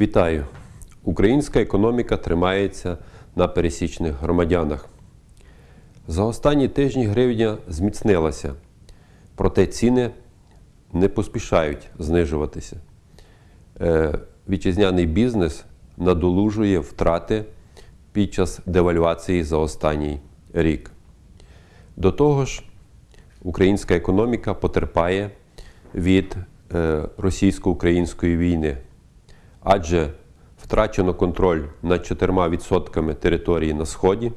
Вітаю! Українська економіка тримається на пересічних громадянах. За останні тижні гривня зміцнилася, проте ціни не поспішають знижуватися. Е, Вітчизняний бізнес надолужує втрати під час девальвації за останній рік. До того ж, українська економіка потерпає від е, російсько-української війни, адже втрачено контроль над 4% території на Сході,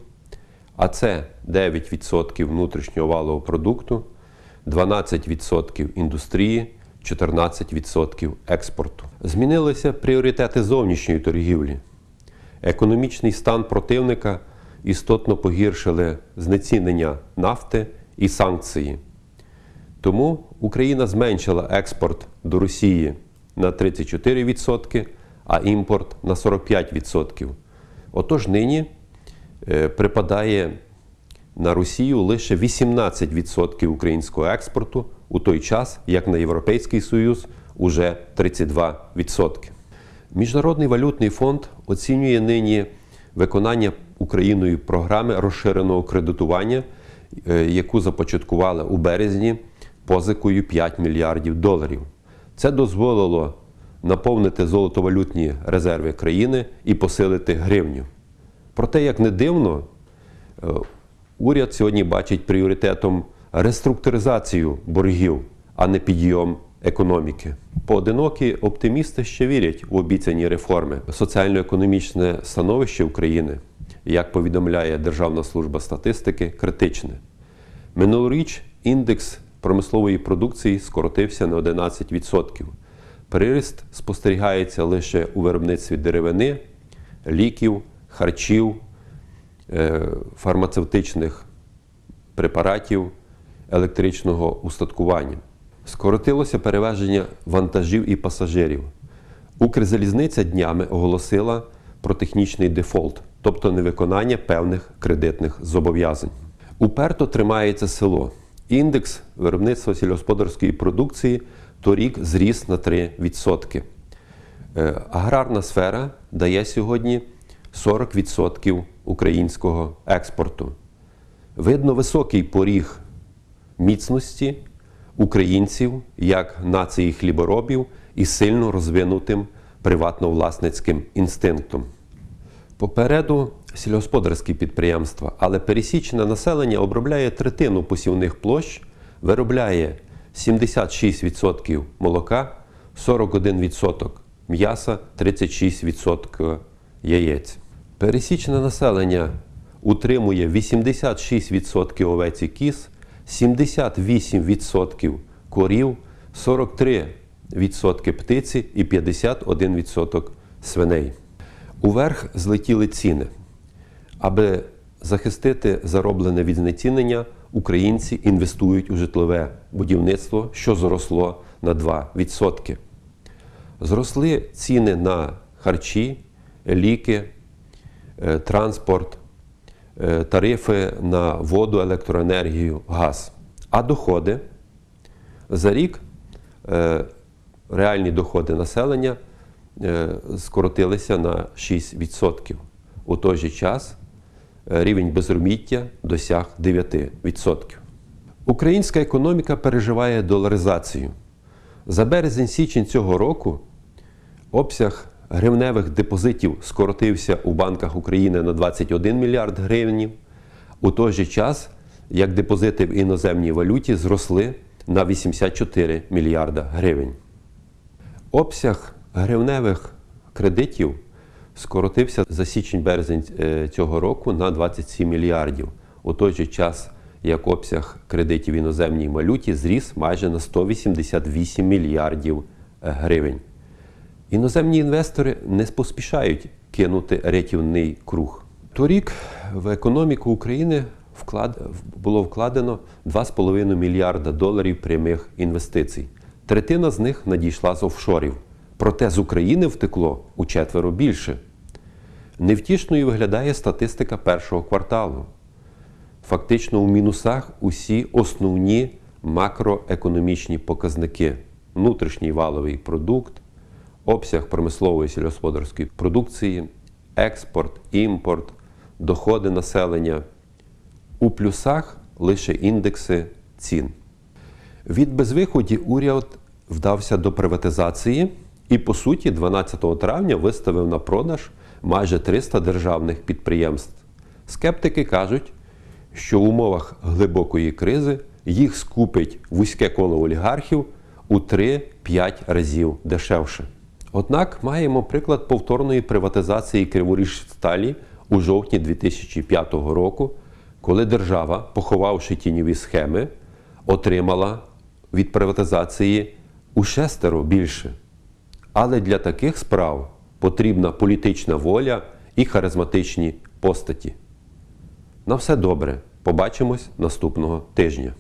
а це 9% внутрішнього валового продукту, 12% індустрії, 14% експорту. Змінилися пріоритети зовнішньої торгівлі. Економічний стан противника істотно погіршили знецінення нафти і санкції. Тому Україна зменшила експорт до Росії на 34%, а імпорт на 45%. Отож нині е, припадає на Росію лише 18% українського експорту, у той час, як на Європейський Союз уже 32%. Міжнародний валютний фонд оцінює нині виконання Україною програми розширеного кредитування, е, яку започаткували у березні позикою 5 мільярдів доларів. Це дозволило наповнити золотовалютні резерви країни і посилити гривню. Проте, як не дивно, е, уряд сьогодні бачить пріоритетом реструктуризацію боргів, а не підйом економіки. Поодинокі оптимісти ще вірять в обіцяні реформи. Соціально-економічне становище України, як повідомляє Державна служба статистики, критичне. Минулоріч індекс промислової продукції скоротився на 11%. Приріст спостерігається лише у виробництві деревини, ліків, харчів, е, фармацевтичних препаратів, електричного устаткування. Скоротилося перевезення вантажів і пасажирів. Укрзалізниця днями оголосила про технічний дефолт, тобто невиконання певних кредитних зобов'язань. Уперто тримається село. Індекс виробництва сільськогосподарської продукції торік зріс на 3%. Е, Аграрна сфера дає сьогодні 40% українського експорту. Видно високий поріг міцності українців як нації хліборобів із сильно розвинутим приватно-власницьким інстинктом. Попереду сільгосподарські підприємства, але пересічне населення обробляє третину посівних площ, виробляє 76% молока, 41% м'яса, 36% яєць. Пересічне населення утримує 86% овець і кіз, 78% корів, 43% птиці і 51% свиней. Уверх злетіли ціни. Аби захистити зароблене від знецінення, українці інвестують у житлове будівництво, що зросло на 2%. Зросли ціни на харчі, ліки, е, транспорт, е, тарифи на воду, електроенергію, газ. А доходи за рік е, реальні доходи населення скоротилися на 6%. У той же час рівень безробіття досяг 9%. Українська економіка переживає доларизацію. За березень-січень цього року обсяг гривневих депозитів скоротився у банках України на 21 мільярд гривень. У той же час, як депозити в іноземній валюті зросли на 84 мільярда гривень. Обсяг гривневих кредитів скоротився за січень-березень е, цього року на 27 мільярдів. У той же час, як обсяг кредитів іноземній валюті зріс майже на 188 мільярдів е, гривень. Іноземні інвестори не поспішають кинути рятівний круг. Торік в економіку України вклад... було вкладено 2,5 мільярда доларів прямих інвестицій. Третина з них надійшла з офшорів. Проте з України втекло у четверо більше. Невтішною виглядає статистика першого кварталу. Фактично у мінусах усі основні макроекономічні показники: внутрішній валовий продукт, обсяг промислової сільськогосподарської продукції, експорт, імпорт, доходи населення. У плюсах лише індекси цін. Від безвиході уряд вдався до приватизації і, по суті, 12 травня виставив на продаж майже 300 державних підприємств. Скептики кажуть, що в умовах глибокої кризи їх скупить вузьке коло олігархів у 3-5 разів дешевше. Однак маємо приклад повторної приватизації Криворіжсталі у жовтні 2005 року, коли держава, поховавши тіньові схеми, отримала від приватизації у шестеро більше. Але для таких справ потрібна політична воля і харизматичні постаті. На все добре. Побачимось наступного тижня.